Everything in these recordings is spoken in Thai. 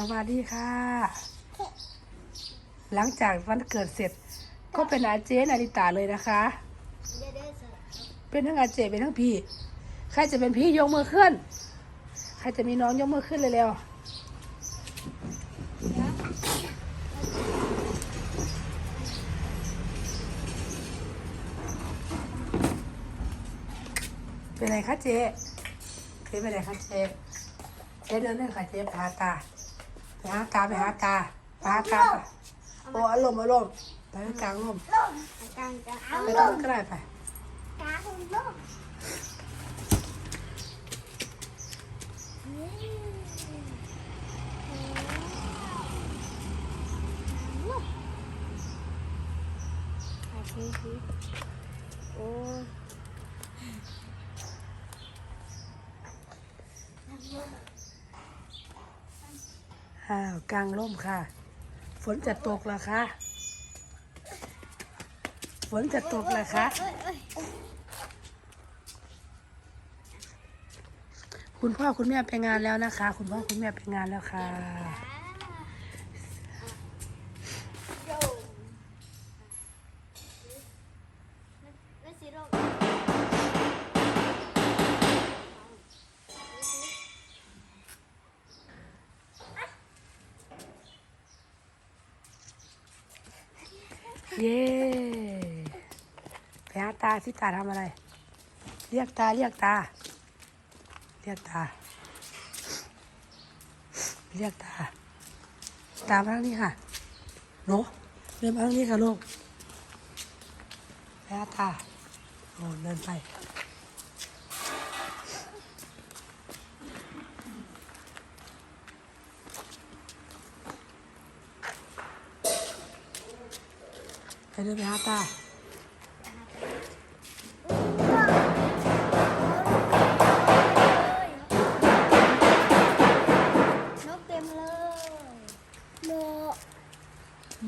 สวัสดีค่ะ หลังจากวันเกิดเสร็จ ก็เป็นอาเจนาริตาเลยนะคะเดี๋ยวเดี๋ยวจะเป็นทั้งอาเจเป็นทั้งพี่ ใครจะเป็นพี่ยกมือขึ้น ใครจะมีน้องยกมือขึ้นเลยเร็วเป็นไรคะเจ๊เจ๊เป็นไรคะเจ๊เจ๊เดินเล่นค่ะเจ๊ไปหาตา ไปหาตาไปหาตาไปหาตาไปโอ้อารมณ์อารมณ์ไปกลางร่มกลางจะเอาไปตรงก็ได้ไป กลางลูก อ้าวกลางร่มค่ะ ฝนจะตกแล้วค่ะ ฝนจะตกแล้วค่ะ คุณพ่อคุณแม่ไปงานแล้วนะคะ คุณพ่อคุณแม่ไปงานแล้วค่ะ เย้ไปหาตาที่ตาทำอะไร เรียกตาเรียกตา เรียกตา เรียกตา ตามมาทางนี้ค่ะหนูเดินมาทางนี้ค่ะลูกไปหาตาโอ้เดินไป เดินไปหาตานกเต็มเลยนก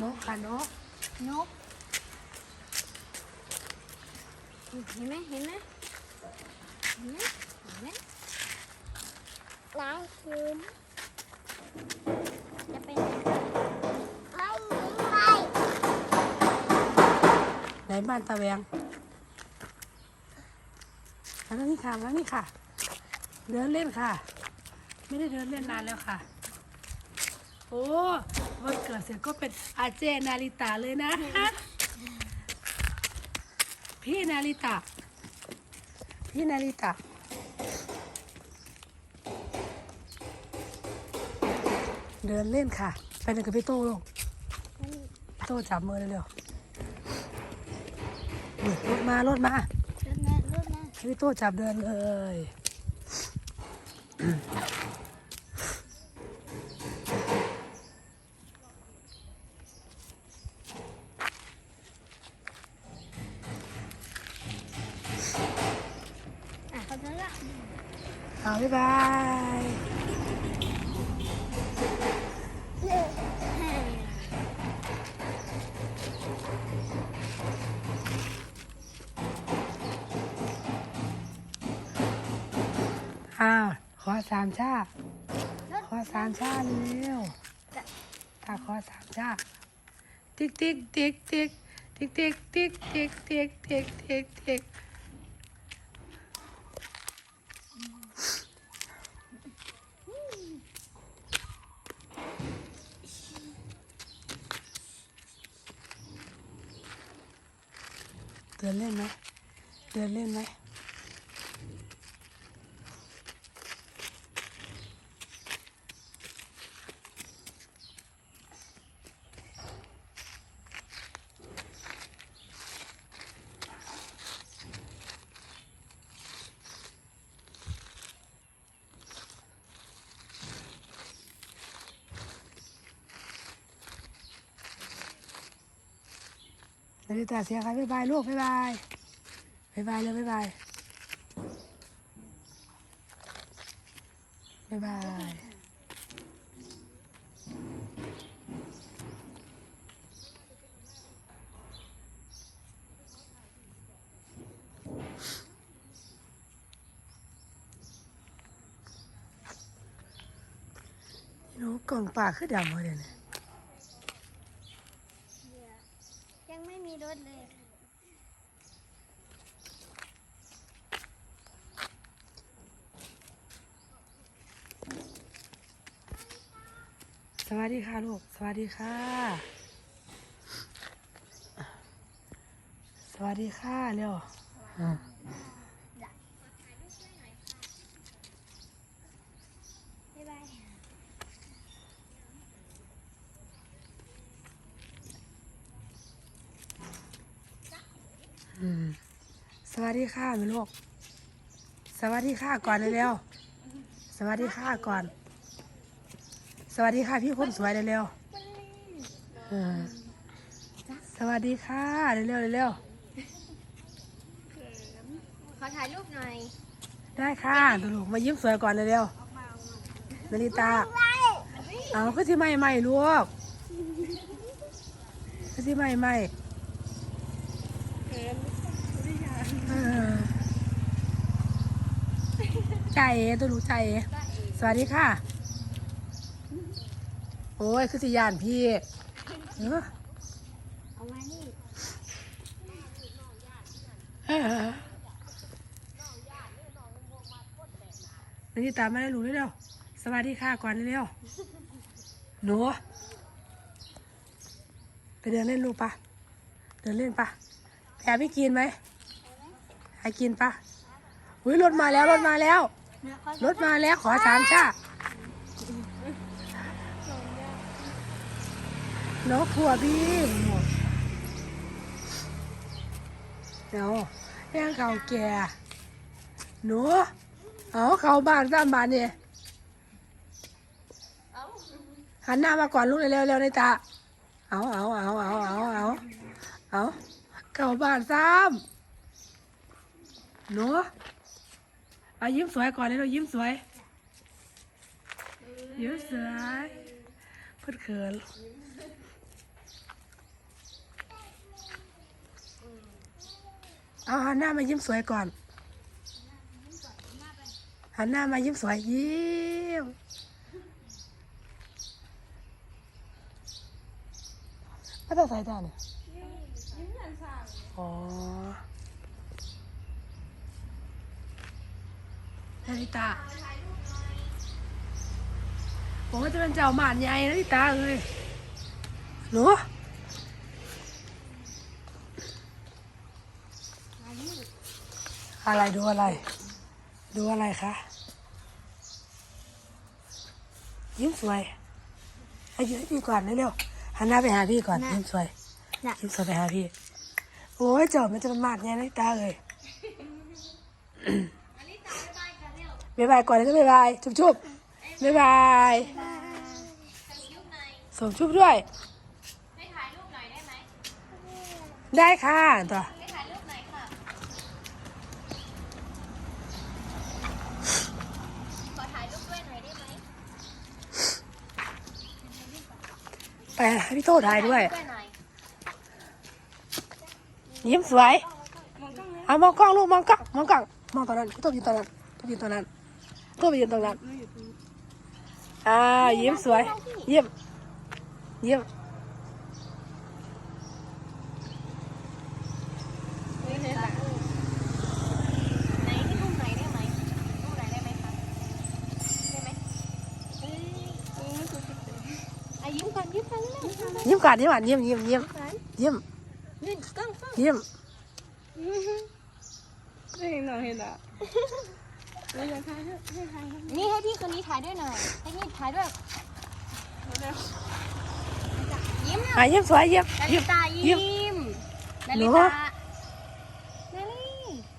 นกค่ะนกนก เห็นไหมเห็นไหมเห็นไหมเห็นไหมล้างคืนจะไปไหนไม่ไม่ ไหนบ้านตาแวงมาทางนี้ค่ะมาทางนี้ค่ะ เดินเล่นค่ะ ไม่ได้เดินเล่นนานแล้วค่ะ โอ้วันเกิดเสร็จก็เป็นอาเจนาริตาเลยนะพี่นาริตาพี่นาริตาเดินเล่นค่ะ ไปเดินกับพี่โต้ลงพี่โต้จับมือเร็วๆนี่ รถมารถมารถนะรถนะให้พี่โต้จับเดินเลยอะเขาจะละ เอาบ๊ายบาย อ้าขอสามชาขอสามชาเร็วถ้าขอสามชาติ๊กติ๊กติ๊กติ๊กติ๊กติ๊กติ๊กติ๊กติ๊กติ๊กติ๊กติ๊กเดินเล่นไหมเดินเล่นไหม นาฬิตาเสียค่ะบ๊ายบายลูกบ๊ายบายบ๊ายบายเลยบ๊ายบายบ๊ายบายหนูกล่องปลาคือดำมาเดี๋ยวนี้ยังไม่มีรถเลย สวัส ดีค่ะลูก สวัสดีค่ะ สวัสดีค่ะเร็วอะบ๊ายบายอืมสวัสดีค่ะแม่ลูก สวัสดีค่ะก่อนเร็วๆสวัสดีค่ะก่อน สวัสดีค่ะพี่คนสวยเร็วๆอ่าสวัสดีค่ะเร็วๆเร็วขอถ่ายรูปหน่อย ๆได้ค่ะตัวลูกมายิ้มสวยก่อนเร็วๆนาริตาเอาก็ที่ไม่ไม่ลูกก็ที่ไม่ไม่เออใจเอตัวรู้ใจเอสวัสดีค่ะ โอ้ยคือสิยานพี่เออเอามานี่นี่ตามมาได้รู้เร็วๆสวัสดีค่ะก่อนเร็วๆหนูไปเดินเล่นลูกปะเดินเล่นปะแอบไม่กินไหมให้กินปะอุ้ยรถมาแล้วรถมาแล้วรถมาแล้วขอสามชา น้องผัวพี่เดี๋ยวแย่งเก่าแก่หนูเอาเขาบานตามบานเนี่ยหันหน้ามาก่อนลูกเร็วๆเร็วในตาเอาเอาเอาเอาเอาเอาเอาเก่าบานซ้ำหนูเอายิ้มสวยก่อนเลยเรายิ้มสวยยิ้มสวยพื่อเขิน เอาหันหน้ามายิ้มสวยก่อน หันหน้ามายิ้มสวยยิ้ม ไม่ต้องใส่ตาเนี่ยอ๋อนาฬิตาผมว่าจะเป็นเจ้าหมานใหญ่นาฬิตาเลยหนู มานี่ อะไรดูอะไร ดูอะไรคะยิ้มสวยให้ยิ้มให้พี่ก่อนเร็วๆหันหน้าไปหาพี่ก่อนยิ้มสวยน่ะยิ้มสวยไปหาพี่ โอ้ยเจ้ามันจะเป็นมากไงนาฬิตาเลยอันนี้ตาบ๊ายบายกันเร็วบ๊ายบายก่อนแล้วก็บ๊ายบายจุ๊บจุ๊บบ๊ายบายบายถ่ายรูปหน่อยสมชุบด้วยให้ถ่ายรูปหน่อยได้ไหมได้ค่ะต่อ ให้ถ่ายรูปหน่อยค่ะ ขอถ่ายรูปด้วยหน่อยได้ไหม ไปให้พี่โตถ่ายด้วยด้วยหน่อยยิ้มสวย เอามองกล้องลูกมองกล้องมองกล้องมองตอนนั้นพี่โตยืนตอนนั้นพี่ยืนตอนนั้นโตไปยืนตรงนั้นอ่ายิ้มสวยยิ้มยิ้ม ไหนที่รูปไหนได้ไหมรูปไหนได้ไหมคะได้ไหมเอ้ยอะยิ้มก่อน ยิ้มก่อนเร็วๆยิ้มก่อนยิ้มก่อนยิ้มยิ้มยิ้มก่อนยิ้มนี่กล้องกล้องยิ้มไม่เห็นหรอเห็นอะเราอยากถ่ายให้ให้ถ่ายให้นี่ให้พี่คนนี้ถ่ายด้วยหน่อยให้พี่ถ่ายด้วยเร็วยิ้มอ่ายิ้มสวยยิ้มนายิ้ฬิมตายิ้ยิ้มมนาหนูฬิตานาฬิ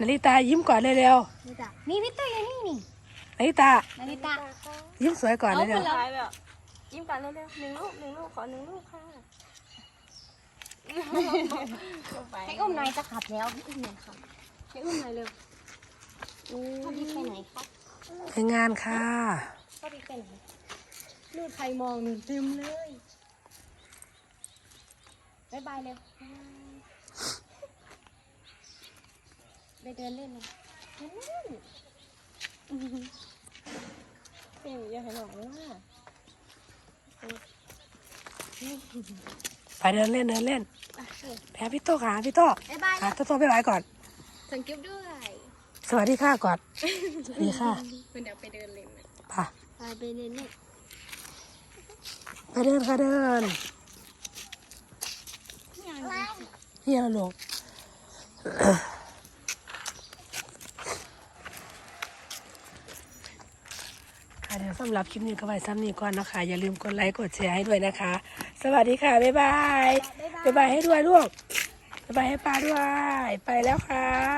นาฬิตายิ้มก่อนเร็วนาฬิตานี่พี่ตุ้ยอยู่นี่นี่ๆนาฬิตานาฬิตายิ้มสวยก่อนเอาเร็วไปถ่ายแบบยิ้มกันเร็วๆหนึ่งรูปหนึ่งรูปขอหนึ่งรูปค่ะไปให้อุ้มหน่อยจะขับแล้วให้อุ้มหน่อยค่ะให้อุ้มหน่อยเร็วพ่อพี่ไปไหนครับๆไปงานค่ะพ่อพี่ไปไหนนู่นใครมองหนึ่งเต็มเลยบายบายเร็วไปเดินเล่นเลยนั่นเป็นอย่าให้หนอกว่า ไปเดินเล่นเดินเล่นแพ้พี่โตขาพี่โตบ๊ายบายอะโตโตไปไหวก่อน สังเกตด้วยสวัสดีค่ะก่อนสวัสดีค่ะมันเดี๋ยวไปเดินเล่นนะไปไปไปเล่นเนี่ยไปเดินค่ะเดินเฮียลูกค่ะเดี๋ยวสำหรับคลิปนี้ก็ไว้ซ้ำนี้ก่อนนะคะ อย่าลืมกดไลค์กดแชร์ให้ด้วยนะคะส วัสดีค่ะ บ๊ายบาย บ๊ายบายให้ด้วยลูกบ๊ายบายให้ป้าด้วย ไปแล้วค่ะ